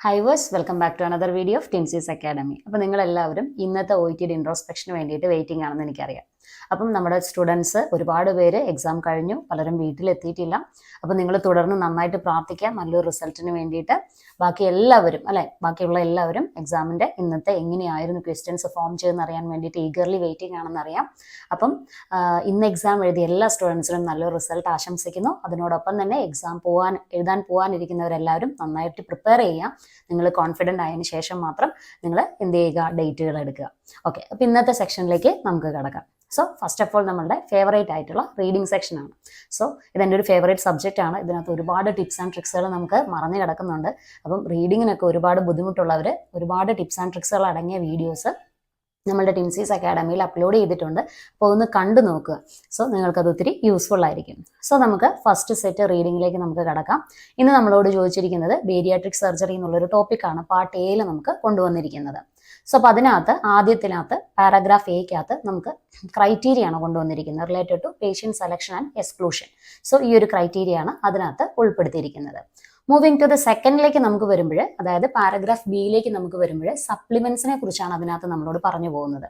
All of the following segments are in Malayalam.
Hi viewers welcome back to another video of Tensees academy അപ്പോൾ നിങ്ങളെല്ലാവരും ഇന്നത്തെ ഒ ടി ഇൻട്രോസ്പെക്ഷന് വേണ്ടിയിട്ട് വെയിറ്റിംഗ് ആണെന്ന് എനിക്കറിയാം. അപ്പം നമ്മുടെ സ്റ്റുഡൻസ് ഒരുപാട് പേര് എക്സാം കഴിഞ്ഞു പലരും വീട്ടിലെത്തിയിട്ടില്ല. അപ്പം നിങ്ങൾ തുടർന്ന് നന്നായിട്ട് പ്രാർത്ഥിക്കുക നല്ലൊരു റിസൾട്ടിന് വേണ്ടിയിട്ട്. ബാക്കി എല്ലാവരും അല്ലെ? ബാക്കിയുള്ള എല്ലാവരും എക്സാമിന്റെ ഇന്നത്തെ എങ്ങനെയായിരുന്നു ക്വസ്റ്റ്യൻസ് ഫോം ചെയ്യുന്ന അറിയാൻ വേണ്ടിയിട്ട് ഈഗർലി വെയിറ്റിംഗ് ആണെന്ന് അറിയാം അപ്പം ഇന്ന് എക്സാം എഴുതിയ എല്ലാ സ്റ്റുഡൻസിനും നല്ലൊരു റിസൾട്ട് ആശംസിക്കുന്നു. അതിനോടൊപ്പം തന്നെ എക്സാം പോകാൻ എഴുതാൻ പോകാനിരിക്കുന്നവരെല്ലാവരും നന്നായിട്ട് പ്രിപ്പയർ ചെയ്യുക. നിങ്ങൾ കോൺഫിഡന്റ് ആയതിനു ശേഷം മാത്രം നിങ്ങൾ എന്ത് ചെയ്യുക? ഡേറ്റുകൾ എടുക്കുക. ഓക്കെ അപ്പം ഇന്നത്തെ സെക്ഷനിലേക്ക് നമുക്ക് കിടക്കാം. സോ ഫസ്റ്റ് ഓഫ് ഓൾ നമ്മളുടെ ഫേവറേറ്റ് ആയിട്ടുള്ള റീഡിംഗ് സെക്ഷനാണ് സോ ഇതെന്റെ ഒരു ഫേവറേറ്റ് സബ്ജക്റ്റ് ആണ്. ഇതിനകത്ത് ഒരുപാട് ടിപ്സ് ആൻഡ് ട്രിക്സുകൾ നമുക്ക് മറന്നു കിടക്കുന്നുണ്ട്. അപ്പം റീഡിങ്ങിനൊക്കെ ഒരുപാട് ബുദ്ധിമുട്ടുള്ളവർ ഒരുപാട് ടിപ്സ് ആൻഡ് ട്രിക്സുകൾ അടങ്ങിയ വീഡിയോസ് നമ്മളുടെ ടിംസീസ് അക്കാഡമിയിൽ അപ്ലോഡ് ചെയ്തിട്ടുണ്ട്. അപ്പോൾ ഒന്ന് കണ്ടു നോക്കുക. സോ നിങ്ങൾക്കത് ഒത്തിരി യൂസ്ഫുൾ ആയിരിക്കും. സോ നമുക്ക് ഫസ്റ്റ് സെറ്റ് റീഡിങ്ങിലേക്ക് നമുക്ക് കിടക്കാം. ഇന്ന് നമ്മളോട് ചോദിച്ചിരിക്കുന്നത് ബേരിയാട്രിക് സർജറി എന്നുള്ളൊരു ടോപ്പിക്കാണ് പാർട്ട് എയിൽ നമുക്ക് കൊണ്ടുവന്നിരിക്കുന്നത്. സോ അപ്പോൾ അതിനകത്ത് ആദ്യത്തിനകത്ത് പാരാഗ്രാഫ് എക്കകത്ത് നമുക്ക് ക്രൈറ്റീരിയ ആണ് കൊണ്ടുവന്നിരിക്കുന്നത് related to patient selection and exclusion so ഈ ഒരു ക്രൈറ്റീരിയ ആണ് അതിനകത്ത് ഉൾപ്പെടുത്തിയിരിക്കുന്നത്. മൂവിങ് ടു ദ സെക്കൻഡിലേക്ക് നമുക്ക് വരുമ്പോൾ അതായത് പാരഗ്രാഫ് ബിയിലേക്ക് നമുക്ക് വരുമ്പോൾ സപ്ലിമെന്റ്സിനെ കുറിച്ചാണ് അതിനകത്ത് നമ്മളോട് പറഞ്ഞു പോകുന്നത്.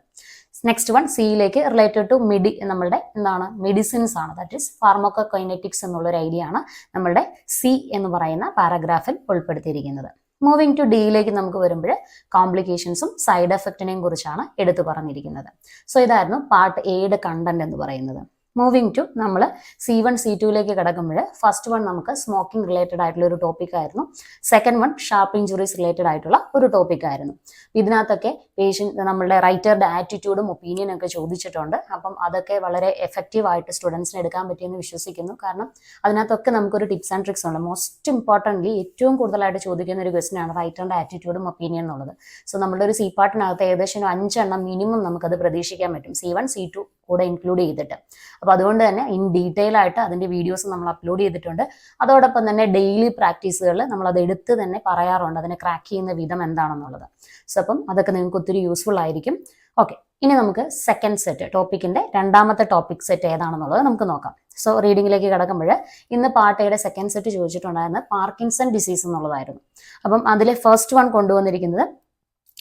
നെക്സ്റ്റ് വൺ സിയിലേക്ക് റിലേറ്റഡ് ടു മെഡി നമ്മളുടെ എന്താണ് മെഡിസിൻസ് ആണ്. ദാറ്റ് ഇസ് ഫാർമോക്കോ കൈനറ്റിക്സ് എന്നുള്ളൊരു ഐഡിയ ആണ് നമ്മളുടെ സി എന്ന് പറയുന്ന പാരഗ്രാഫിൽ ഉൾപ്പെടുത്തിയിരിക്കുന്നത്. മൂവിങ് ടു ഡിയിലേക്ക് നമുക്ക് വരുമ്പോൾ കോംപ്ലിക്കേഷൻസും സൈഡ് എഫക്റ്റിനെയും കുറിച്ചാണ് എടുത്തു പറഞ്ഞിരിക്കുന്നത്. സോ ഇതായിരുന്നു പാർട്ട് എയുടെ കണ്ടന്റ് എന്ന് പറയുന്നത്. മൂവിങ് ടു നമ്മൾ സി വൺ സി ടുവിലേക്ക് കിടക്കുമ്പോൾ ഫസ്റ്റ് വൺ നമുക്ക് സ്മോക്കിംഗ് റിലേറ്റഡ് ആയിട്ടുള്ള ഒരു ടോപ്പിക് ആയിരുന്നു. Second one sharp injuries related ആയിട്ടുള്ള ഒരു ടോപ്പിക് ആയിരുന്നു. ഇതിനകത്തൊക്കെ പേഷ്യന്റ് നമ്മളുടെ റൈറ്ററുടെ ആറ്റിറ്റ്യൂഡും ഒപ്പീനിയനും ഒക്കെ ചോദിച്ചിട്ടുണ്ട്. അപ്പം അതൊക്കെ വളരെ എഫക്റ്റീവ് ആയിട്ട് സ്റ്റുഡൻസിന് എടുക്കാൻ പറ്റിയെന്ന് വിശ്വസിക്കുന്നു. കാരണം അതിനകത്തൊക്കെ നമുക്കൊരു ടിപ്സ് ആൻഡ് ട്രിക്സ് ഉണ്ട്. മോസ്റ്റ് ഇമ്പോർട്ടന്റ്ലി ഏറ്റവും കൂടുതലായിട്ട് ചോദിക്കുന്ന ഒരു ക്വസ്റ്റൻ ആണ് റൈറ്ററിന്റെ ആറ്റിറ്റ്യൂഡും ഒപ്പീനിയൻ എന്നുള്ളത്. സോ നമ്മുടെ ഒരു സി പാർട്ടിനകത്ത് ഏകദേശം അഞ്ചെണ്ണം മിനിമം നമുക്കത് പ്രതീക്ഷിക്കാൻ പറ്റും. സി വൺ സി ടു കൂടെ ഇൻക്ലൂഡ് ചെയ്തിട്ട്. അപ്പോൾ അതുകൊണ്ട് തന്നെ ഇൻ ഡീറ്റെയിൽ ആയിട്ട് അതിന്റെ വീഡിയോസ് നമ്മൾ അപ്ലോഡ് ചെയ്തിട്ടുണ്ട്. അതോടൊപ്പം തന്നെ ഡെയിലി പ്രാക്ടീസുകൾ നമ്മൾ അത് എടുത്ത് തന്നെ പറയാറുണ്ട്. അതിനെ ക്രാക്ക് ചെയ്യുന്ന വിധം എന്താണെന്നുള്ളത്. സോ അപ്പം അതൊക്കെ നിങ്ങൾക്ക് ഒത്തിരി യൂസ്ഫുൾ ആയിരിക്കും. ഓക്കെ ഇനി നമുക്ക് സെക്കൻഡ് സെറ്റ് ടോപ്പിക്കിന്റെ രണ്ടാമത്തെ ടോപ്പിക് സെറ്റ് ഏതാണെന്നുള്ളത് നമുക്ക് നോക്കാം. സോ റീഡിംഗിലേക്ക് കിടക്കുമ്പോൾ ഇന്ന് പാട്ടയുടെ സെക്കൻഡ് സെറ്റ് ചോദിച്ചിട്ടുണ്ടായിരുന്നത് പാർക്കിൻസൺ ഡിസീസ് എന്നുള്ളതായിരുന്നു. അപ്പം അതിലെ ഫസ്റ്റ് വൺ കൊണ്ടുവന്നിരിക്കുന്നത്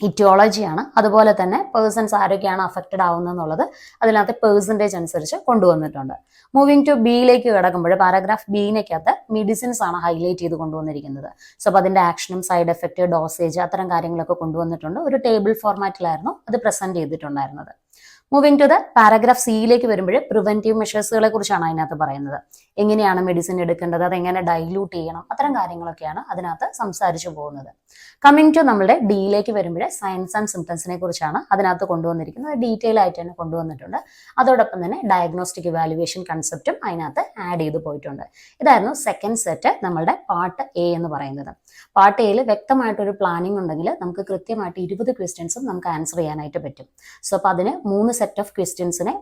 ഇറ്റിയോളജിയാണ്. അതുപോലെ തന്നെ പേഴ്സൺസ് ആരൊക്കെയാണ് അഫക്റ്റഡ് ആവുന്നത് എന്നുള്ളത് അതിനകത്ത് പേഴ്സന്റേജ് അനുസരിച്ച് കൊണ്ടുവന്നിട്ടുണ്ട്. മൂവിങ് ടു ബിയിലേക്ക് കിടക്കുമ്പോൾ പാരാഗ്രാഫ് ബിയിനേക്കകത്ത് മെഡിസിൻസ് ആണ് ഹൈലൈറ്റ് ചെയ്ത് കൊണ്ടുവന്നിരിക്കുന്നത്. സോ അപ്പോൾ അതിന്റെ ആക്ഷനും സൈഡ് എഫക്റ്റ് ഡോസേജ് അത്തരം കാര്യങ്ങളൊക്കെ കൊണ്ടുവന്നിട്ടുണ്ട്. ഒരു ടേബിൾ ഫോർമാറ്റിലായിരുന്നു അത് പ്രസന്റ് ചെയ്തിട്ടുണ്ടായിരുന്നത്. മൂവിങ് ടു ദ പാരാഗ്രാഫ് സിയിലേക്ക് വരുമ്പോൾ പ്രിവെന്റീവ് മെഷേഴ്സുകളെ കുറിച്ചാണ് അതിനകത്ത് പറയുന്നത്. എങ്ങനെയാണ് മെഡിസിൻ എടുക്കേണ്ടത്? അത് എങ്ങനെ ഡൈല്യൂട്ട് ചെയ്യണം? അത്തരം കാര്യങ്ങളൊക്കെയാണ് അതിനകത്ത് സംസാരിച്ചു പോകുന്നത്. കമ്മിങ് ടു നമ്മുടെ ഡിയിലേക്ക് വരുമ്പോൾ സയൻസ് ആൻഡ് സിംറ്റംസിനെ കുറിച്ചാണ് അതിനകത്ത് കൊണ്ടുവന്നിരിക്കുന്നത്. ഡീറ്റെയിൽ ആയിട്ട് തന്നെ കൊണ്ടുവന്നിട്ടുണ്ട്. അതോടൊപ്പം തന്നെ ഡയഗ്നോസ്റ്റിക് ഇവാലുവേഷൻ കൺസെപ്റ്റും അതിനകത്ത് ആഡ് ചെയ്ത് പോയിട്ടുണ്ട്. ഇതായിരുന്നു സെക്കൻഡ് സെറ്റ് നമ്മളുടെ പാർട്ട് എ എന്ന് പറയുന്നത്. പാർട്ട് എയിൽ വ്യക്തമായിട്ടൊരു പ്ലാനിംഗ് ഉണ്ടെങ്കിൽ നമുക്ക് കൃത്യമായിട്ട് ഇരുപത് ക്വസ്റ്റ്യൻസും നമുക്ക് ആൻസർ ചെയ്യാനായിട്ട് പറ്റും. സോ അപ്പോൾ അതിന് മൂന്ന് സെറ്റ് ഓഫ് ക്വസ്റ്റ്യൻസിനെ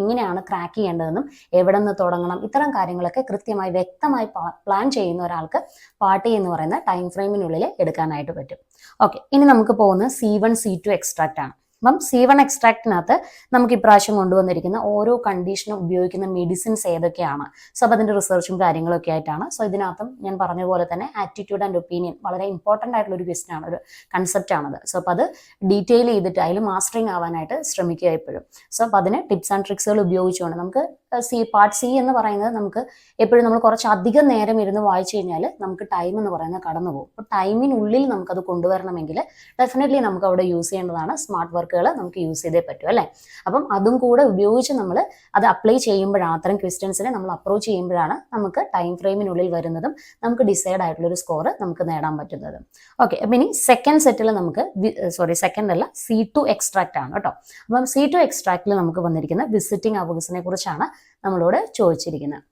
എങ്ങനെയാണ് ക്രാക്ക് ചെയ്യേണ്ടതെന്നും എവിടെ നിന്ന് തുടങ്ങണം ഇത്തരം കാര്യങ്ങളൊക്കെ കൃത്യമായി വ്യക്തമായി പ്ലാൻ ചെയ്യുന്ന ഒരാൾക്ക് പാർട്ട് എ എന്ന് പറയുന്ന ടൈം ഫ്രെയിമിനുള്ളിൽ എടുക്കാനായിട്ട് പറ്റും. ഓക്കെ ഇനി നമുക്ക് പോകുന്നത് C one C two extract ആണ്. അപ്പം സി വൺ എക്സ്ട്രാക്റ്റിനകത്ത് നമുക്ക് ഇപ്രാവശ്യം കൊണ്ടുവന്നിരിക്കുന്ന ഓരോ കണ്ടീഷനും ഉപയോഗിക്കുന്ന മെഡിസിൻസ് ഏതൊക്കെയാണ്? സോ അപ്പോൾ അതിന്റെ റിസർച്ചും കാര്യങ്ങളൊക്കെ ആയിട്ടാണ്. സോ ഇതിനകത്തും ഞാൻ പറഞ്ഞ പോലെ തന്നെ ആറ്റിറ്റ്യൂഡ് ആൻഡ് ഒപ്പീനിയൻ വളരെ ഇമ്പോർട്ടന്റ് ആയിട്ടുള്ള ഒരു ക്വസ്റ്റൻ ആണ് ഒരു കൺസെപ്റ്റ് ആണത്. സോ അപ്പോൾ അത് ഡീറ്റെയിൽ ചെയ്തിട്ട് അതിൽ മാസ്റ്ററിങ് ആവാനായിട്ട് ശ്രമിക്കുക എപ്പോഴും. സോ അപ്പോൾ അതിന് ടിപ്സ് ആൻഡ് ട്രിക്സുകൾ ഉപയോഗിച്ചുകൊണ്ട് നമുക്ക് സി പാർട്ട് സി എന്ന് പറയുന്നത് നമുക്ക് എപ്പോഴും നമ്മൾ കുറച്ച് അധികം നേരം ഇരുന്ന് വായിച്ചു കഴിഞ്ഞാൽ നമുക്ക് ടൈം എന്ന് പറയുന്നത് കടന്നു പോകും അപ്പോൾ ടൈമിനുള്ളിൽ നമുക്കത് കൊണ്ടുവരണമെങ്കിൽ ഡെഫിനറ്റ്ലി നമുക്ക് അവിടെ യൂസ് ചെയ്യേണ്ടതാണ് സ്മാർട്ട് വർക്കുകൾ നമുക്ക് യൂസ് ചെയ്തേ പറ്റൂ അല്ലേ? അപ്പം അതും കൂടെ ഉപയോഗിച്ച് നമ്മൾ അത് അപ്ലൈ ചെയ്യുമ്പോഴാണ് അത്തരം ക്വസ്റ്റ്യൻസിനെ നമ്മൾ അപ്രോച്ച് ചെയ്യുമ്പോഴാണ് നമുക്ക് ടൈം ഫ്രെയിമിനുള്ളിൽ വരുന്നതും നമുക്ക് ഡിസൈഡ് ആയിട്ടുള്ള ഒരു സ്കോർ നമുക്ക് നേടാൻ പറ്റുന്നതും. ഓക്കെ അപ്പം ഇനി സെക്കൻഡ് സെറ്റിൽ നമുക്ക് സോറി സെക്കൻഡ് അല്ല സി ടു എക്സ്ട്രാക്റ്റ് ആണ് കേട്ടോ. അപ്പം സി ടു എക്സ്ട്രാക്റ്റിൽ നമുക്ക് വന്നിരിക്കുന്ന വിസിറ്റിംഗ് അവേഴ്സിനെ കുറിച്ചാണ് നമ്മളോട് ചോദിച്ചിരിക്കുന്നത്.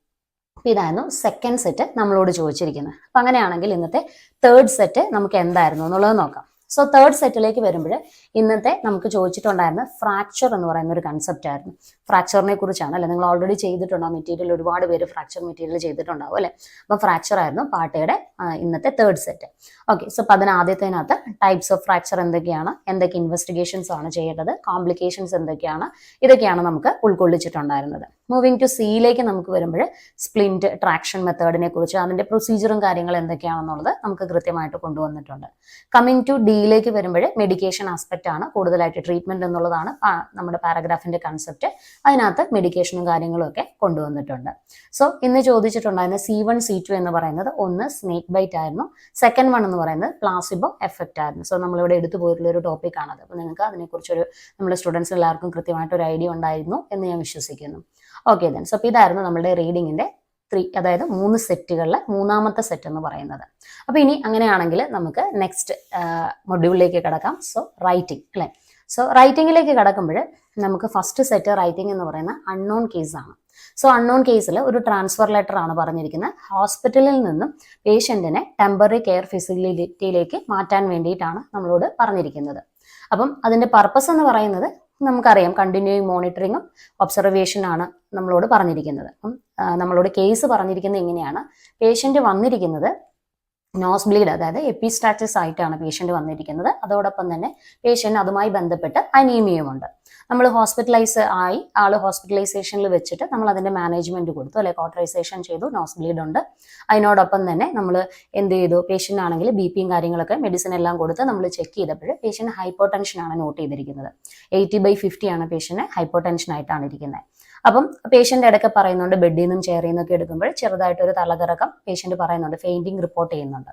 അപ്പോൾ ഇതായിരുന്നു സെക്കൻഡ് സെറ്റ് നമ്മളോട് ചോദിച്ചിരിക്കുന്നത്. അപ്പം അങ്ങനെയാണെങ്കിൽ ഇന്നത്തെ തേർഡ് സെറ്റ് നമുക്ക് എന്തായിരുന്നു എന്നുള്ളത് നോക്കാം. സോ തേർഡ് സെറ്റിലേക്ക് വരുമ്പോൾ ഇന്നത്തെ നമുക്ക് ചോദിച്ചിട്ടുണ്ടായിരുന്ന ഫ്രാക്ചർ എന്ന് പറയുന്ന ഒരു കൺസെപ്റ്റ് ആയിരുന്നു. ഫ്രാക്ചറിനെ കുറിച്ചാണ് അല്ലെ? നിങ്ങൾ ഓൾറെഡി ചെയ്തിട്ടുണ്ടാവും മെറ്റീരിയൽ ഒരുപാട് പേര് ഫ്രാക്ചർ മെറ്റീരിയൽ ചെയ്തിട്ടുണ്ടാവും അല്ലെ? അപ്പം ഫ്രാക്ചർ ആയിരുന്നു പാട്ടയുടെ ഇന്നത്തെ തേർഡ് സെറ്റ് ഓക്കെ സോ അപ്പം അതിന് ആദ്യത്തേനകത്ത് ടൈപ്സ് ഓഫ് ഫ്രാക്ചർ എന്തൊക്കെയാണ്? എന്തൊക്കെ ഇൻവെസ്റ്റിഗേഷൻസ് ആണ് ചെയ്യേണ്ടത്? കോംപ്ലിക്കേഷൻസ് എന്തൊക്കെയാണ്? ഇതൊക്കെയാണ് നമുക്ക് ഉൾക്കൊള്ളിച്ചിട്ടുണ്ടായിരുന്നത്. മൂവിങ് ടു സിയിലേക്ക് നമുക്ക് വരുമ്പോൾ സ്പ്ലിന്റ് ട്രാക്ഷൻ മെത്തേഡിനെ കുറിച്ച് അതിന്റെ പ്രൊസീജിയറും കാര്യങ്ങളും എന്തൊക്കെയാണെന്നുള്ളത് നമുക്ക് കൃത്യമായിട്ട് കൊണ്ടുവന്നിട്ടുണ്ട്. കമ്മിങ് ടു ഡിയിലേക്ക് വരുമ്പോൾ മെഡിക്കേഷൻ ആസ്പെക്റ്റ് ആണ് കൂടുതലായിട്ട് ട്രീറ്റ്മെന്റ് എന്നുള്ളതാണ് നമ്മുടെ പാരഗ്രാഫിന്റെ കൺസെപ്റ്റ് അതിനകത്ത് മെഡിക്കേഷനും കാര്യങ്ങളും ഒക്കെ കൊണ്ടുവന്നിട്ടുണ്ട്. സോ ഇന്ന് ചോദിച്ചിട്ടുണ്ടായിരുന്ന സി വൺ സി ടു എന്ന് പറയുന്നത് ഒന്ന് സ്നേക്ക് ബൈറ്റ് ആയിരുന്നു. സെക്കൻഡ് വൺ എന്ന് പറയുന്നത് പ്ലാസിബോ എഫക്റ്റ് ആയിരുന്നു. സോ നമ്മളിവിടെ എടുത്തു പോയിട്ടുള്ള ഒരു ടോപ്പിക് ആണത്. അപ്പോൾ നിങ്ങൾക്ക് അതിനെക്കുറിച്ചൊരു നമ്മുടെ സ്റ്റുഡൻസ് എല്ലാവർക്കും കൃത്യമായിട്ട് ഒരു ഐഡിയ ഉണ്ടായിരുന്നു എന്ന് ഞാൻ വിശ്വസിക്കുന്നു. ഓക്കെ ദെൻ സോ അപ്പോൾ ഇതായിരുന്നു നമ്മുടെ റീഡിങ്ങിന്റെ ത്രീ അതായത് മൂന്ന് സെറ്റുകളിലെ മൂന്നാമത്തെ സെറ്റ് എന്ന് പറയുന്നത്. അപ്പോൾ ഇനി അങ്ങനെയാണെങ്കിൽ നമുക്ക് നെക്സ്റ്റ് മൊഡ്യൂളിലേക്ക് കിടക്കാം. സോ റൈറ്റിംഗ് അല്ലേ? സോ റൈറ്റിംഗിലേക്ക് കിടക്കുമ്പോൾ നമുക്ക് ഫസ്റ്റ് സെറ്റ് റൈറ്റിംഗ് എന്ന് പറയുന്ന അൺനോൺ കേസാണ് സോ അൺനോൺ കേസിൽ ഒരു ട്രാൻസ്ഫർ ലെറ്റർ ആണ് പറഞ്ഞിരിക്കുന്നത്. ഹോസ്പിറ്റലിൽ നിന്നും പേഷ്യന്റിനെ ടെമ്പററി കെയർ ഫെസിലിറ്റിയിലേക്ക് മാറ്റാൻ വേണ്ടിയിട്ടാണ് നമ്മളോട് പറഞ്ഞിരിക്കുന്നത്. അപ്പം അതിന്റെ പർപ്പസ് എന്ന് പറയുന്നത് നമുക്കറിയാം കണ്ടിന്യൂ മോണിറ്ററിങ്ങും ഒബ്സർവേഷൻ ആണ് നമ്മളോട് പറഞ്ഞിരിക്കുന്നത്. അപ്പം നമ്മളോട് കേസ് പറഞ്ഞിരിക്കുന്നത് എങ്ങനെയാണ് പേഷ്യന്റ് വന്നിരിക്കുന്നത് നോസ് ബ്ലീഡ് അതായത് എപ്പിസ്റ്റാറ്റിസ് ആയിട്ടാണ് പേഷ്യന്റ് വന്നിരിക്കുന്നത്. അതോടൊപ്പം തന്നെ പേഷ്യന്റ് അതുമായി ബന്ധപ്പെട്ട് അനീമിയമുണ്ട് നമ്മൾ ഹോസ്പിറ്റലൈസ് ആയി. ആൾ ഹോസ്പിറ്റലൈസേഷനിൽ വെച്ചിട്ട് നമ്മൾ അതിന്റെ മാനേജ്മെന്റ് കൊടുത്തു. അല്ലെ കോട്ടറൈസേഷൻ ചെയ്തു നോസ് ബ്ലീഡ് ഉണ്ട്. അതിനോടൊപ്പം തന്നെ നമ്മൾ എന്ത് ചെയ്തു? പേഷ്യന്റ് ആണെങ്കിൽ ബി പിയും കാര്യങ്ങളൊക്കെ മെഡിസിൻ എല്ലാം കൊടുത്ത് നമ്മൾ ചെക്ക് ചെയ്തപ്പോൾ പേഷ്യന്റ് ഹൈപ്പോ ടെൻഷൻ ആണ് നോട്ട് ചെയ്തിരിക്കുന്നത്. എയ്റ്റി ബൈ ഫിഫ്റ്റി ആണ് പേഷ്യന്റ് ഹൈപ്പോ ടെൻഷൻ ആയിട്ടാണ് ഇരിക്കുന്നത്. അപ്പം പേഷ്യന്റ് ഇടയ്ക്ക് പറയുന്നുണ്ട് ബെഡിൽ നിന്നും ചെയറിൽ നിന്നൊക്കെ എടുക്കുമ്പോൾ ചെറുതായിട്ട് ഒരു തലകറക്കം പേഷ്യന്റ് പറയുന്നുണ്ട് ഫെയിന്റിങ് റിപ്പോർട്ട് ചെയ്യുന്നുണ്ട്.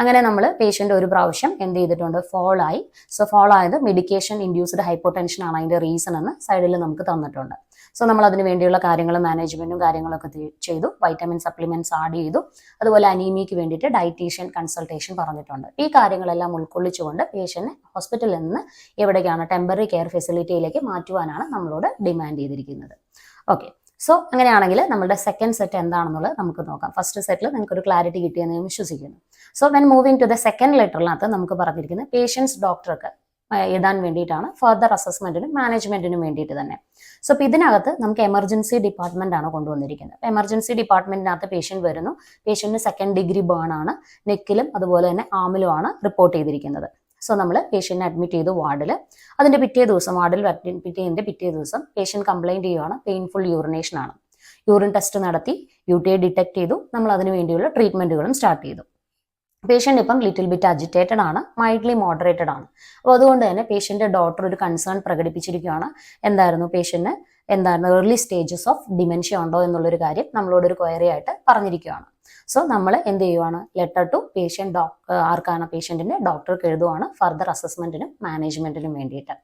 അങ്ങനെ നമ്മൾ പേഷ്യന്റ് ഒരു പ്രാവശ്യം എന്ത് ചെയ്തിട്ടുണ്ട്? ഫോൾ ആയി. സോ ഫോൾ ആയത് മെഡിക്കേഷൻ ഇൻഡ്യൂസ്ഡ് ഹൈപ്പോടെൻഷൻ ആണ് അതിന്റെ റീസൺ എന്ന് സൈഡിൽ നമുക്ക് തന്നിട്ടുണ്ട്. സോ നമ്മൾ അതിന് വേണ്ടിയുള്ള കാര്യങ്ങൾ മാനേജ്മെന്റും കാര്യങ്ങളൊക്കെ ചെയ്തു. വൈറ്റമിൻ സപ്ലിമെന്റ്സ് ആഡ് ചെയ്തു. അതുപോലെ അനീമിയക്ക് വേണ്ടിയിട്ട് ഡയറ്റീഷ്യൻ കൺസൾട്ടേഷൻ പറഞ്ഞിട്ടുണ്ട്. ഈ കാര്യങ്ങളെല്ലാം ഉൾക്കൊള്ളിച്ചുകൊണ്ട് പേഷ്യന്റിനെ ഹോസ്പിറ്റലിൽ നിന്ന് എവിടേക്കാണ് ടെമ്പററി കെയർ ഫെസിലിറ്റിയിലേക്ക് മാറ്റുവാനാണ് നമ്മളോട് ഡിമാൻഡ് ചെയ്തിരിക്കുന്നത്. ഓക്കെ സോ അങ്ങനെയാണെങ്കിൽ നമ്മുടെ സെക്കൻഡ് സെറ്റ് എന്താണെന്നുള്ളത് നമുക്ക് നോക്കാം. ഫസ്റ്റ് സെറ്റിൽ നിങ്ങൾക്ക് ഒരു ക്ലാരിറ്റി കിട്ടിയെന്ന് ഞാൻ വിശ്വസിക്കുന്നു. So when moving to the second ലെറ്ററിനകത്ത് നമുക്ക് പറഞ്ഞിരിക്കുന്നത് പേഷ്യൻസ് ഡോക്ടർക്ക് എഴുതാൻ വേണ്ടിയിട്ടാണ്. ഫർദർ അസസ്മെന്റിനും മാനേജ്മെന്റിനും വേണ്ടിയിട്ട് തന്നെ. സോ അപ്പോൾ ഇതിനകത്ത് നമുക്ക് എമർജൻസി ഡിപ്പാർട്ട്മെന്റ് ആണ് കൊണ്ടുവന്നിരിക്കുന്നത്. എമർജൻസി ഡിപ്പാർട്ട്മെന്റിനകത്ത് പേഷ്യന്റ് വരുന്നു. പേഷ്യന്റിന് സെക്കൻഡ് ഡിഗ്രി ബേൺ ആണ്. നെക്കിലും അതുപോലെ തന്നെ ആമിലുമാണ് റിപ്പോർട്ട് ചെയ്തിരിക്കുന്നത്. സോ നമ്മൾ പേഷ്യന്റിനെ അഡ്മിറ്റ് ചെയ്തു വാർഡിൽ അതിന്റെ പിറ്റേ ദിവസം വാർഡിൽ അഡ്മിറ്റ് ചെയ്തതിന്റെ പിറ്റേ ദിവസം പേഷ്യന്റ് കംപ്ലൈന്റ് ചെയ്യുവാണ്. പെയിൻഫുൾ യൂറിനേഷൻ ആണ്. യൂറിൻ ടെസ്റ്റ് നടത്തി യു ടി ഐ ഡിറ്റക്ട് ചെയ്തു. നമ്മൾ അതിന് വേണ്ടിയുള്ള ട്രീറ്റ്മെന്റുകളും സ്റ്റാർട്ട് ചെയ്തു. പേഷ്യന്റ് ഇപ്പം ലിറ്റിൽ ബിറ്റ് അജിറ്റേറ്റഡ് ആണ് മൈൽഡ്ലി മോഡറേറ്റഡ് ആണ്. അപ്പോൾ അതുകൊണ്ട് തന്നെ പേഷ്യന്റെ ഡോക്ടർ ഒരു കൺസേൺ പ്രകടിപ്പിച്ചിരിക്കുകയാണ് എന്തായിരുന്നു പേഷ്യന്റിന് എന്തായിരുന്നു? ഏർലി സ്റ്റേജസ് ഓഫ് ഡിമെൻഷ്യ ഉണ്ടോ എന്നുള്ളൊരു കാര്യം നമ്മളോടൊരു ക്വയറി ആയിട്ട് പറഞ്ഞിരിക്കുകയാണ് സോ നമ്മൾ എന്ത് ചെയ്യുവാണ്? ലെറ്റർ ടു പേഷ്യന്റ് ഡോക്ടർ ആർക്കാണ് പേഷ്യന്റിന്റെ ഡോക്ടർക്ക് എഴുതുവാണ്. ഫർദർ അസസ്മെന്റിനും മാനേജ്മെന്റിനും വേണ്ടിയിട്ട്.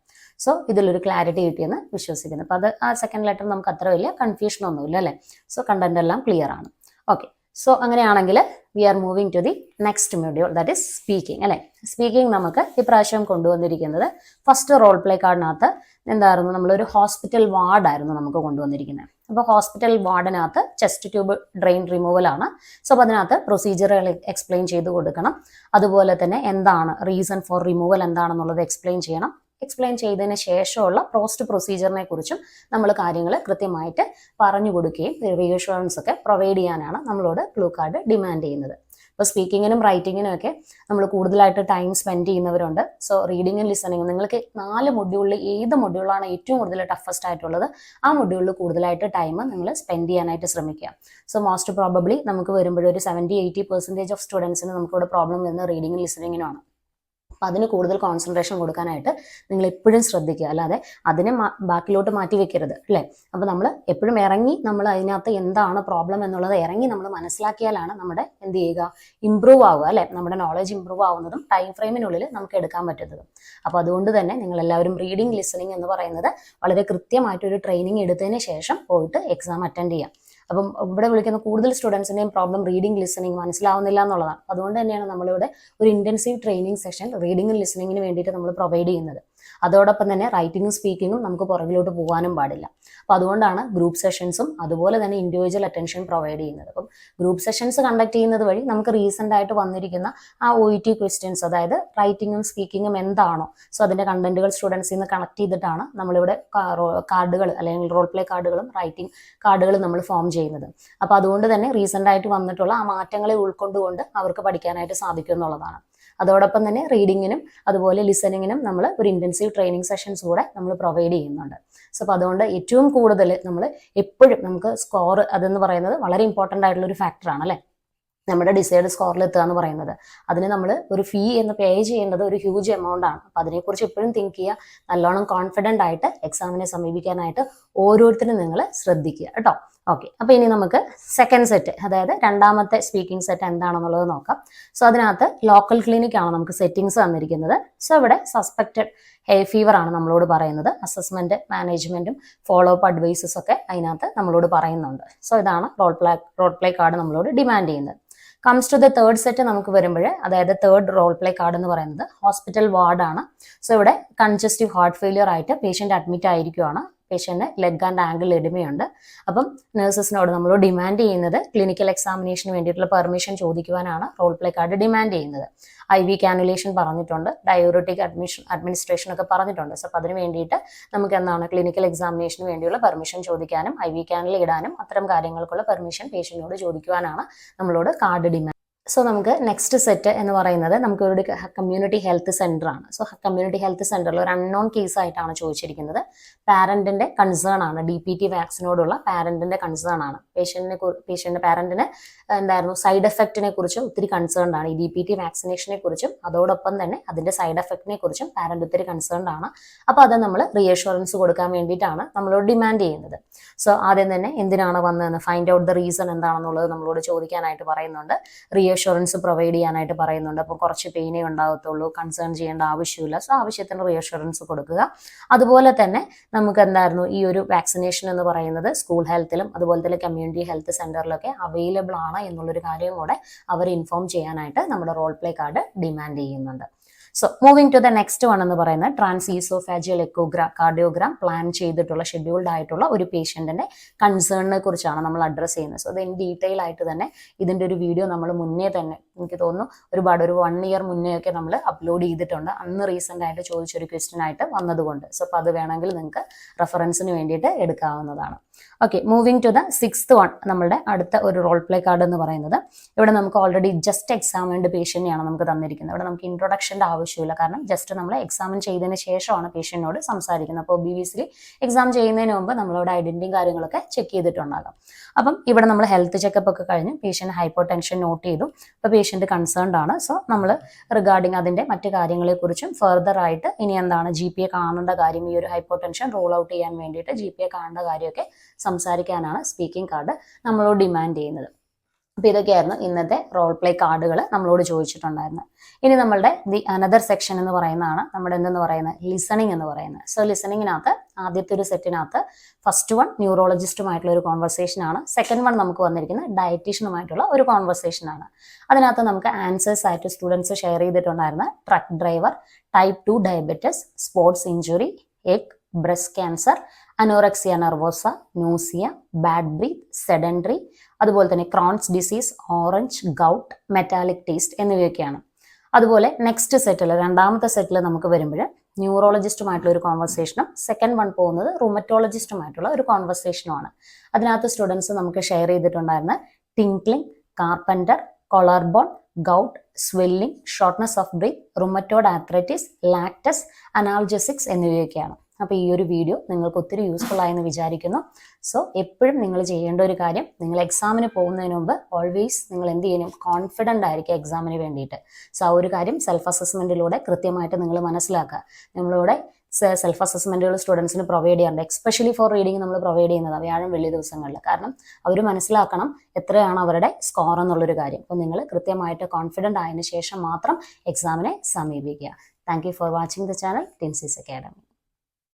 സോ ഇതിലൊരു ക്ലാരിറ്റി കിട്ടിയെന്ന് വിശ്വസിക്കുന്നു. അപ്പോൾ അത് ആ സെക്കൻഡ് ലെറ്റർ നമുക്ക് അത്ര വലിയ കൺഫ്യൂഷൻ ഒന്നുമില്ല അല്ലേ? സോ കണ്ടന്റ് എല്ലാം ക്ലിയർ ആണ്. ഓക്കെ സോ അങ്ങനെയാണെങ്കിൽ we are moving to the next module that is speaking അല്ലേ? സ്പീക്കിംഗ് നമുക്ക് ഇപ്രാവശ്യം കൊണ്ടുവന്നിരിക്കുന്നത് ഫസ്റ്റ് റോൾ പ്ലേ കാർഡിനകത്ത് എന്തായിരുന്നു? നമ്മളൊരു ഹോസ്പിറ്റൽ വാർഡായിരുന്നു നമുക്ക് കൊണ്ടുവന്നിരിക്കുന്നത്. അപ്പോൾ ഹോസ്പിറ്റൽ വാർഡിനകത്ത് ചെസ്റ്റ് ട്യൂബ് ഡ്രെയിൻ റിമൂവൽ ആണ്. സോ അപ്പോൾ അതിനകത്ത് പ്രൊസീജിയറുകൾ എക്സ്പ്ലെയിൻ ചെയ്ത് കൊടുക്കണം. അതുപോലെ തന്നെ എന്താണ് റീസൺ ഫോർ റിമൂവൽ എന്താണെന്നുള്ളത് എക്സ്പ്ലെയിൻ ചെയ്യണം. എക്സ്പ്ലെയിൻ ചെയ്തതിന് ശേഷമുള്ള പോസ്റ്റ് പ്രൊസീജിയറിനെ കുറിച്ചും നമ്മൾ കാര്യങ്ങൾ കൃത്യമായിട്ട് പറഞ്ഞു കൊടുക്കുകയും റീഅഷുറൻസ് ഒക്കെ പ്രൊവൈഡ് ചെയ്യാനാണ് നമ്മളോട് ക്ലൂ കാർഡ് ഡിമാൻഡ് ചെയ്യുന്നത്. ഇപ്പോൾ സ്പീക്കിങ്ങിനും റൈറ്റിങ്ങിനും ഒക്കെ നമ്മൾ കൂടുതലായിട്ട് ടൈം സ്പെൻഡ് ചെയ്യുന്നവരുണ്ട്. സോ റീഡിങ്ങും ലിസണിങ്ങും നിങ്ങൾക്ക് നാല് മൊഡ്യൂളിൽ ഏത് മൊഡ്യൂളാണ് ഏറ്റവും കൂടുതൽ ടഫസ്റ്റ് ആയിട്ടുള്ളത്? ആ മൊഡ്യൂളിൽ കൂടുതലായിട്ട് ടൈം നിങ്ങൾ സ്പെൻഡ് ചെയ്യാനായിട്ട് ശ്രമിക്കുക. സോ മോസ്റ്റ് പ്രോബബ്ലി നമുക്ക് വരുമ്പോഴൊരു സെവന്റി എയ്റ്റി പെർസെന്റേജ് ഓഫ് സ്റ്റുഡൻസിന് നമുക്കിവിടെ പ്രോബ്ലം വരുന്നത് റീഡിങ്ങും ലിസണിങ്ങിനുമാണ് അപ്പം അതിന് കൂടുതൽ കോൺസെൻട്രേഷൻ കൊടുക്കാനായിട്ട് നിങ്ങൾ എപ്പോഴും ശ്രദ്ധിക്കുക. അല്ലാതെ അതിനെ ബാക്കിലോട്ട് മാറ്റി വെക്കരുത് അല്ലേ? അപ്പോൾ നമ്മൾ എപ്പോഴും ഇറങ്ങി നമ്മൾ അതിനകത്ത് എന്താണ് പ്രോബ്ലം എന്നുള്ളത് ഇറങ്ങി നമ്മൾ മനസ്സിലാക്കിയാലാണ് നമ്മുടെ എന്ത് ചെയ്യുക? ഇമ്പ്രൂവ് ആവുക അല്ലേ? നമ്മുടെ നോളജ് ഇമ്പ്രൂവ് ആവുന്നതും ടൈം ഫ്രെയിമിനുള്ളിൽ നമുക്ക് എടുക്കാൻ പറ്റുന്നതും. അപ്പോൾ അതുകൊണ്ട് തന്നെ നിങ്ങൾ എല്ലാവരും റീഡിങ് ലിസണിങ് എന്ന് പറയുന്നത് വളരെ കൃത്യമായിട്ടൊരു ട്രെയിനിങ് എടുത്തതിന് ശേഷം പോയിട്ട് എക്സാം അറ്റൻഡ് ചെയ്യാം അപ്പം ഇവിടെ വിളിക്കുന്ന കൂടുതൽ സ്റ്റുഡൻസിന്റെയും പ്രോബ്ലം റീഡിംഗ് ലിസണിങ് മനസ്സിലാവുന്നില്ല എന്നുള്ളതാണ്. അതുകൊണ്ട് തന്നെയാണ് നമ്മളിവിടെ ഒരു ഇന്റൻസീവ് ട്രെയിനിങ് സെഷൻ റീഡിംഗും ലിസണിങ്ങിന് വേണ്ടിയിട്ട് നമ്മൾ പ്രൊവൈഡ് ചെയ്യുന്നത്. അതോടൊപ്പം തന്നെ റൈറ്റിങ്ങും സ്പീക്കിങ്ങും നമുക്ക് പുറകിലോട്ട് പോകാനും പാടില്ല. അപ്പോൾ അതുകൊണ്ടാണ് ഗ്രൂപ്പ് സെഷൻസും അതുപോലെ തന്നെ ഇൻഡിവിജ്വൽ അറ്റൻഷൻ പ്രൊവൈഡ് ചെയ്യുന്നത്. അപ്പം ഗ്രൂപ്പ് സെഷൻസ് കണ്ടക്ട് ചെയ്യുന്നത് വഴി നമുക്ക് റീസെന്റ് ആയിട്ട് വന്നിരിക്കുന്ന ആ ഒ ഇ ടി ക്വസ്റ്റ്യൻസ് അതായത് റൈറ്റിങ്ങും സ്പീക്കിങ്ങും എന്താണോ സോ അതിന്റെ കണ്ടന്റുകൾ സ്റ്റുഡൻസിൽ നിന്ന് കണക്ട് ചെയ്തിട്ടാണ് നമ്മളിവിടെ കാർഡുകൾ അല്ലെങ്കിൽ റോൾ പ്ലേ കാർഡുകളും റൈറ്റിംഗ് കാർഡുകളും നമ്മൾ ഫോം ചെയ്യുന്നത്. അപ്പോൾ അതുകൊണ്ട് തന്നെ റീസെന്റ് ആയിട്ട് വന്നിട്ടുള്ള ആ മാറ്റങ്ങളെ ഉൾക്കൊണ്ടുകൊണ്ട് അവർക്ക് പഠിക്കാനായിട്ട് സാധിക്കും എന്നുള്ളതാണ്. അതോടൊപ്പം തന്നെ റീഡിങ്ങിനും അതുപോലെ ലിസണിങ്ങിനും നമ്മൾ ഒരു ഇന്റൻസീവ് ട്രെയിനിങ് സെഷൻസ് കൂടെ നമ്മൾ പ്രൊവൈഡ് ചെയ്യുന്നുണ്ട്. സോ അപ്പോൾ അതുകൊണ്ട് ഏറ്റവും കൂടുതൽ നമ്മൾ എപ്പോഴും നമുക്ക് സ്കോർ അതെന്ന് പറയുന്നത് വളരെ ഇമ്പോർട്ടന്റ് ആയിട്ടുള്ള ഒരു ഫാക്ടറാണ് അല്ലേ? നമ്മുടെ ഡിസൈഡ് സ്കോറിൽ എത്തുക എന്ന് പറയുന്നത്. അതിന് നമ്മൾ ഒരു ഫീ എന്ന് പേ ചെയ്യേണ്ടത് ഒരു ഹ്യൂജ് എമൗണ്ട് ആണ്. അപ്പം അതിനെക്കുറിച്ച് എപ്പോഴും തിങ്ക് ചെയ്യുക നല്ലോണം കോൺഫിഡന്റ് ആയിട്ട് എക്സാമിനെ സമീപിക്കാനായിട്ട് ഓരോരുത്തരും നിങ്ങൾ ശ്രദ്ധിക്കുക. കേട്ടോ? ഓക്കെ അപ്പോൾ ഇനി നമുക്ക് സെക്കൻഡ് സെറ്റ് അതായത് രണ്ടാമത്തെ സ്പീക്കിംഗ് സെറ്റ് എന്താണെന്നുള്ളത് നോക്കാം. സോ അതിനകത്ത് ലോക്കൽ ക്ലിനിക് ആണ് നമുക്ക് സെറ്റിങ്സ് തന്നിരിക്കുന്നത്. സോ ഇവിടെ സസ്പെക്റ്റഡ് ഹെയർ ഫീവർ ആണ് നമ്മളോട് പറയുന്നത്. അസസ്മെന്റ് മാനേജ്മെന്റും ഫോളോ അപ്പ് അഡ്വൈസസ് ഒക്കെ അതിനകത്ത് നമ്മളോട് പറയുന്നുണ്ട്. സോ ഇതാണ് role play role play card നമ്മളോട് ഡിമാൻഡ് ചെയ്യുന്നത്. Comes to the third set നമുക്ക് വരുമ്പോൾ അതായത് തേർഡ് റോൾ പ്ലേ കാർഡ് എന്ന് പറയുന്നത് ഹോസ്പിറ്റൽ വാർഡാണ് സോ ഇവിടെ കൺജസ്റ്റീവ് ഹാർട്ട് ഫെയിലിയർ ആയിട്ട് പേഷ്യന്റ് അഡ്മിറ്റ് ആയിരിക്കുവാണ്. പേഷ്യന്റ് ലെഗ് ആൻഡ് ആംഗിൾ എഡിമയുണ്ട് അപ്പം നഴ്സസിനോട് നമ്മൾ ഡിമാൻഡ് ചെയ്യുന്നത് ക്ലിനിക്കൽ എക്സാമിനേഷന് വേണ്ടിയിട്ടുള്ള പെർമിഷൻ ചോദിക്കുവാനാണ് റോൾ പ്ലേ കാർഡ് ഡിമാൻഡ് ചെയ്യുന്നത്. ഐ വി കാനുലേഷൻ പറഞ്ഞിട്ടുണ്ട് ഡയോറിറ്റിക് അഡ്മിഷൻ അഡ്മിനിസ്ട്രേഷൻ ഒക്കെ പറഞ്ഞിട്ടുണ്ട്. സോ അപ്പം അതിന് വേണ്ടിയിട്ട് നമുക്ക് എന്താണ് ക്ലിനിക്കൽ എക്സാമിനേഷന് വേണ്ടിയുള്ള പെർമിഷൻ ചോദിക്കാനും ഐ വി ക്യാനിൽ ഇടാനും അത്തരം കാര്യങ്ങൾക്കുള്ള പെർമിഷൻ പേഷ്യന്റിനോട് ചോദിക്കുവാനാണ് നമ്മളോട് കാർഡ് ഡിമാൻഡ് സോ നമുക്ക് നെക്സ്റ്റ് സെറ്റ് എന്ന് പറയുന്നത് നമുക്ക് ഒരു കമ്മ്യൂണിറ്റി ഹെൽത്ത് സെന്റർ ആണ്. സോ കമ്മ്യൂണിറ്റി ഹെൽത്ത് സെന്ററിൽ ഒരു അൺനോൺ കേസ് ആയിട്ടാണ് ചോദിച്ചിരിക്കുന്നത്. പാരന്റിന്റെ കൺസേൺ ആണ്. ഡി പി ടി വാക്സിനോടുള്ള പാരന്റിന്റെ കൺസേൺ ആണ്. പേഷ്യന്റിനെ പേഷ്യന്റിന്റെ പാരന്റിന് എന്തായിരുന്നു? സൈഡ് എഫക്റ്റിനെ കുറിച്ച് ഒത്തിരി കൺസേൺഡ് ആണ്. ഈ ഡി പി ടി വാക്സിനേഷനെ കുറിച്ചും അതോടൊപ്പം തന്നെ അതിന്റെ സൈഡ് എഫക്റ്റിനെ കുറിച്ചും പാരന്റ് ഒത്തിരി കൺസേൺ ആണ്. അപ്പോൾ അത് നമ്മൾ റീഅഷുറൻസ് കൊടുക്കാൻ വേണ്ടിയിട്ടാണ് നമ്മളോട് ഡിമാൻഡ് ചെയ്യുന്നത്. സോ ആദ്യം തന്നെ എന്തിനാണ് വന്നതെന്ന് ഫൈൻഡ് ഔട്ട് ദ റീസൺ എന്താണെന്നുള്ളത് നമ്മളോട് ചോദിക്കാനായിട്ട് പറയുന്നുണ്ട്. റീഅഷുറൻസ് പ്രൊവൈഡ് ചെയ്യാനായിട്ട് പറയുന്നുണ്ട്. അപ്പോൾ കുറച്ച് പെയിനേ ഉണ്ടാകത്തുള്ളൂ. കൺസേൺ ചെയ്യേണ്ട ആവശ്യമില്ല. സോ ആവശ്യത്തിന് റീഅഷുറൻസ് കൊടുക്കുക. അതുപോലെ തന്നെ നമുക്ക് എന്തായിരുന്നു? ഈ ഒരു വാക്സിനേഷൻ എന്ന് പറയുന്നത് സ്കൂൾ ഹെൽത്തിലും അതുപോലെ തന്നെ കമ്മ്യൂണിറ്റി ഹെൽത്ത് സെന്ററിലൊക്കെ അവൈലബിൾ ആണ് എന്നുള്ളൊരു കാര്യം കൂടെ അവർ ഇൻഫോം ചെയ്യാനായിട്ട് നമ്മുടെ റോൾ പ്ലേ കാർഡ് ഡിമാൻഡ് ചെയ്യുന്നുണ്ട്. So moving to the next one എന്ന് പറയുന്നത് ട്രാൻസീസോഫാജിയൽ എക്കോഗ്രാം കാർഡിയോഗ്രാം പ്ലാൻ ചെയ്തിട്ടുള്ള ഷെഡ്യൂൾഡ് ആയിട്ടുള്ള ഒരു പേഷ്യന്റിന്റെ കൺസേണിനെ കുറിച്ചാണ് നമ്മൾ അഡ്രസ്സ് ചെയ്യുന്നത്. സോ അത് ഇൻ ഡീറ്റെയിൽ ആയിട്ട് തന്നെ ഇതിന്റെ ഒരു വീഡിയോ നമ്മൾ മുന്നേ തന്നെ എനിക്ക് തോന്നുന്നു ഒരുപാട് ഒരു വൺ ഇയർ മുന്നേ ഒക്കെ നമ്മൾ അപ്ലോഡ് ചെയ്തിട്ടുണ്ട്. അന്ന് റീസെന്റ് ആയിട്ട് ചോദിച്ചൊരു ക്വസ്റ്റ്യൻ ആയിട്ട് വന്നതുകൊണ്ട്. സോ അപ്പോൾ അത് വേണമെങ്കിൽ നിങ്ങൾക്ക് റെഫറൻസിന് വേണ്ടിയിട്ട് എടുക്കാവുന്നതാണ്. Okay moving to the sixth one നമ്മുടെ അടുത്ത ഒരു റോൾ പ്ലേ കാർഡ് എന്ന് പറയുന്നത്. ഇവിടെ നമുക്ക് ഓൾറെഡി ജസ്റ്റ് എക്സാമിൻഡ് പേഷ്യന്റെയാണ് നമുക്ക് തന്നിരിക്കുന്നത്. ഇവിടെ നമുക്ക് ഇൻട്രൊഡക്ഷന്റെ ആവശ്യമില്ല. കാരണം ജസ്റ്റ് നമ്മൾ എക്സാമിൻ ചെയ്തതിന് ശേഷമാണ് പേഷ്യന്റിനോട് സംസാരിക്കുന്നത്. അപ്പോൾ ബി ബി സിയിൽ എക്സാം ചെയ്യുന്നതിന് മുമ്പ് നമ്മളോട് ഐഡന്റിറ്റിയും കാര്യങ്ങളൊക്കെ ചെക്ക് ചെയ്തിട്ടുണ്ടാകാം. അപ്പം ഇവിടെ നമ്മൾ ഹെൽത്ത് ചെക്കപ്പ് ഒക്കെ കഴിഞ്ഞ് പേഷ്യന്റ് ഹൈപ്പോ ടെൻഷൻ നോട്ട് ചെയ്തു. അപ്പോൾ പേഷ്യന്റ് കൺസേൺഡ് ആണ്. സോ നമ്മൾ റിഗാർഡിങ് അതിന്റെ മറ്റ് കാര്യങ്ങളെക്കുറിച്ചും ഫർദർ ആയിട്ട് ഇനി എന്താണ് ജി പി എ കാണേണ്ട കാര്യം ഈ ഒരു ഹൈപ്പോ ടെൻഷൻ റൂൾ ഔട്ട് ചെയ്യാൻ വേണ്ടിയിട്ട് ജി പി എ കാണേണ്ട കാര്യമൊക്കെ സംസാരിക്കാനാണ് സ്പീക്കിംഗ് കാർഡ് നമ്മളോട് ഡിമാൻഡ് ചെയ്യുന്നത്. അപ്പോൾ ഇതൊക്കെയായിരുന്നു ഇന്നത്തെ റോൾ പ്ലേ കാർഡുകൾ നമ്മളോട് ചോദിച്ചിട്ടുണ്ടായിരുന്നത്. ഇനി നമ്മളുടെ ദി അനദർ സെക്ഷൻ എന്ന് പറയുന്നതാണ് നമ്മുടെ എന്തെന്ന് പറയുന്നത്? ലിസണിങ് എന്ന് പറയുന്നത്. സോ ലിസണിങ്ങിനകത്ത് ആദ്യത്തെ ഒരു സെറ്റിനകത്ത് ഫസ്റ്റ് വൺ ന്യൂറോളജിസ്റ്റുമായിട്ടുള്ള ഒരു കോൺവെർസേഷൻ ആണ്. സെക്കൻഡ് വൺ നമുക്ക് വന്നിരിക്കുന്നത് ഡയറ്റീഷ്യനുമായിട്ടുള്ള ഒരു കോൺവെർസേഷൻ ആണ്. അതിനകത്ത് നമുക്ക് ആൻസേഴ്സ് ആയിട്ട് students share ചെയ്തിട്ടുണ്ടായിരുന്ന truck driver type two diabetes sports injury egg breast cancer anorexia nervosa nausea bad breath sedentary അതുപോലെ തന്നെ Crohn's disease orange gout metallic taste എന്നിവയൊക്കെയാണ്. അതുപോലെ നെക്സ്റ്റ് സെറ്റിൽ രണ്ടാമത്തെ സെറ്റിൽ നമുക്ക് വരുമ്പോൾ ന്യൂറോളജിസ്റ്റുമായിട്ടുള്ള ഒരു കോൺവെർസേഷനും സെക്കൻഡ് വൺ പോകുന്നത് റുമറ്റോളജിസ്റ്റുമായിട്ടുള്ള ഒരു കോൺവെർസേഷനുമാണ് അതിനകത്ത് സ്റ്റുഡൻസ് നമുക്ക് share ചെയ്തിട്ടുണ്ടായിരുന്ന tingling carpenter collarbone gout swelling shortness of breath rheumatoid arthritis lactase analgesics എന്നിവയൊക്കെയാണ്. അപ്പോൾ ഈ ഒരു വീഡിയോ നിങ്ങൾക്ക് ഒത്തിരി യൂസ്ഫുൾ ആയെന്ന് വിചാരിക്കുന്നു. സോ എപ്പോഴും നിങ്ങൾ ചെയ്യേണ്ട ഒരു കാര്യം നിങ്ങൾ എക്സാമിന് പോകുന്നതിന് മുമ്പ് ഓൾവേസ് നിങ്ങൾ എന്ത് ചെയ്യണം? കോൺഫിഡന്റ് ആയിരിക്കും എക്സാമിന് വേണ്ടിയിട്ട്. സോ ആ ഒരു കാര്യം സെൽഫ് അസസ്മെന്റിലൂടെ കൃത്യമായിട്ട് നിങ്ങൾ മനസ്സിലാക്കുക. നമ്മളിവിടെ സെൽഫ് അസസ്മെന്റുകൾ സ്റ്റുഡൻസിന് പ്രൊവൈഡ് ചെയ്യാറുണ്ട്. എക്സ്പെഷ്യലി ഫോർ റീഡിങ് നമ്മൾ പ്രൊവൈഡ് ചെയ്യുന്നത് വ്യാഴം വെള്ളി ദിവസങ്ങളിൽ. കാരണം അവർ മനസ്സിലാക്കണം എത്രയാണ് അവരുടെ സ്കോർ എന്നുള്ളൊരു കാര്യം. അപ്പോൾ നിങ്ങൾ കൃത്യമായിട്ട് കോൺഫിഡന്റ് ആയതിനു ശേഷം മാത്രം എക്സാമിനെ സമീപിക്കുക. Thank you for watching the channel Tensees academy